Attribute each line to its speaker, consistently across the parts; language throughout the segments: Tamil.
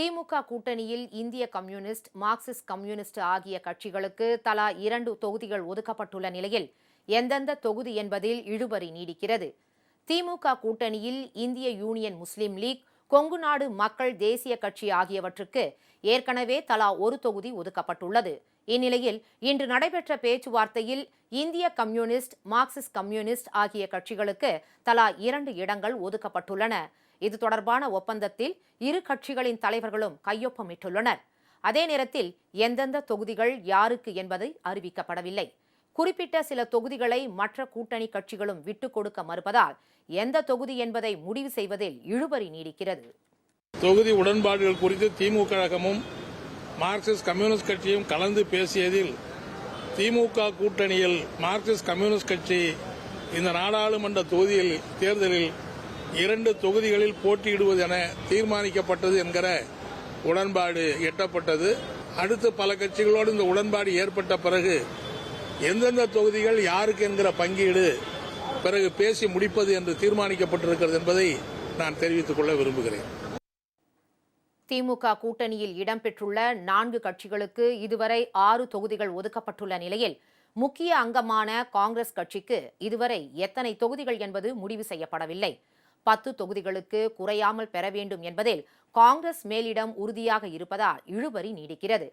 Speaker 1: திமுக கூட்டணியில் இந்திய கம்யூனிஸ்ட் மார்க்சிஸ்ட் கம்யூனிஸ்ட் ஆகிய கட்சிகளுக்கு தலா இரண்டு தொகுதிகள் ஒதுக்கப்பட்டுள்ள நிலையில் எந்தெந்த தொகுதி என்பதில் இழுபறி நீடிக்கிறது. திமுக கூட்டணியில் இந்திய யூனியன் முஸ்லீம் லீக் கொங்கு நாடு மக்கள் தேசிய கட்சி ஆகியவற்றுக்கு ஏற்கனவே தலா ஒரு தொகுதி ஒதுக்கப்பட்டுள்ளது. இந்நிலையில் இன்று நடைபெற்ற பேச்சுவார்த்தையில் இந்திய கம்யூனிஸ்ட் மார்க்சிஸ்ட் கம்யூனிஸ்ட் ஆகிய கட்சிகளுக்கு தலா இரண்டு இடங்கள் ஒதுக்கப்பட்டுள்ளன. இது தொடர்பான ஒப்பந்தத்தில் இரு கட்சிகளின் தலைவர்களும் கையொப்பமிட்டுள்ளனர். அதே நேரத்தில் எந்தெந்த தொகுதிகள் யாருக்கு என்பதை அறிவிக்கப்படவில்லை. குறிப்பிட்ட சில தொகுதிகளை மற்ற கூட்டணி கட்சிகளும் விட்டுக் கொடுக்க மறுப்பதால் எந்த தொகுதி என்பதை முடிவு செய்வதில் இழுபறி நீடிக்கிறது.
Speaker 2: தொகுதி உடன்பாடுகள் குறித்து திமுக கழகமும் மார்க்சிஸ்ட் கம்யூனிஸ்ட் கட்சியும் கலந்து பேசியதில் திமுக கூட்டணியில் மார்க்சிஸ்ட் கம்யூனிஸ்ட் கட்சி இந்த நாடாளுமன்ற தொகுதியில் தேர்தலில் இரண்டு தொகுதிகளில் போட்டியிடுவது என தீர்மானிக்கப்பட்டது என்கிற உடன்பாடு எட்டப்பட்டது. அடுத்து பல கட்சிகளோடு இந்த உடன்பாடு ஏற்பட்ட பிறகு எந்தெந்த தொகுதிகள் யாருக்கு என்கிற பங்கீடு பிறகு பேசி முடிப்பது என்று தீர்மானிக்கப்பட்டிருக்கிறது என்பதை நான் தெரிவித்துக் கொள்ள விரும்புகிறேன்.
Speaker 1: திமுக கூட்டணியில் இடம்பெற்றுள்ள நான்கு கட்சிகளுக்கு இதுவரை ஆறு தொகுதிகள் ஒதுக்கப்பட்டுள்ள நிலையில் முக்கிய அங்கமான காங்கிரஸ் கட்சிக்கு இதுவரை எத்தனை தொகுதிகள் என்பது முடிவு செய்யப்படவில்லை. பத்து தொகுதிகளுக்கு குறையாமல் பெற வேண்டும் என்பதில் காங்கிரஸ் மேலிடம் உறுதியாக இருப்பதால் இழுபறி நீடிக்கிறது.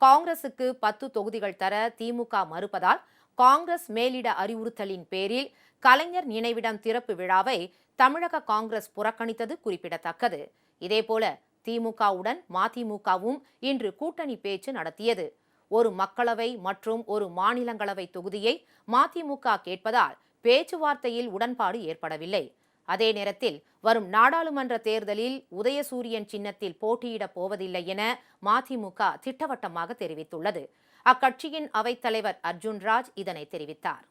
Speaker 1: காங்கிரசுக்கு பத்து தொகுதிகள் தர திமுக மறுப்பதால் காங்கிரஸ் மேலிட அறிவுறுத்தலின் பேரில் கலைஞர் நினைவிடம் திறப்பு விழாவை தமிழக காங்கிரஸ் புறக்கணித்தது குறிப்பிடத்தக்கது. இதேபோல திமுகவுடன் மதிமுகவும் இன்று கூட்டணி பேச்சு நடத்தியது. ஒரு மக்களவை மற்றும் ஒரு மாநிலங்களவை தொகுதியை மதிமுக கேட்பதால் பேச்சுவார்த்தையில் உடன்பாடு ஏற்படவில்லை. அதே நேரத்தில் வரும் நாடாளுமன்ற தேர்தலில் உதயசூரியன் சின்னத்தில் போட்டியிடப் போவதில்லை என மதிமுக திட்டவட்டமாக தெரிவித்துள்ளது. அக்கட்சியின் அவைத்தலைவர் அர்ஜுன் ராஜ் இதனை தெரிவித்தார்.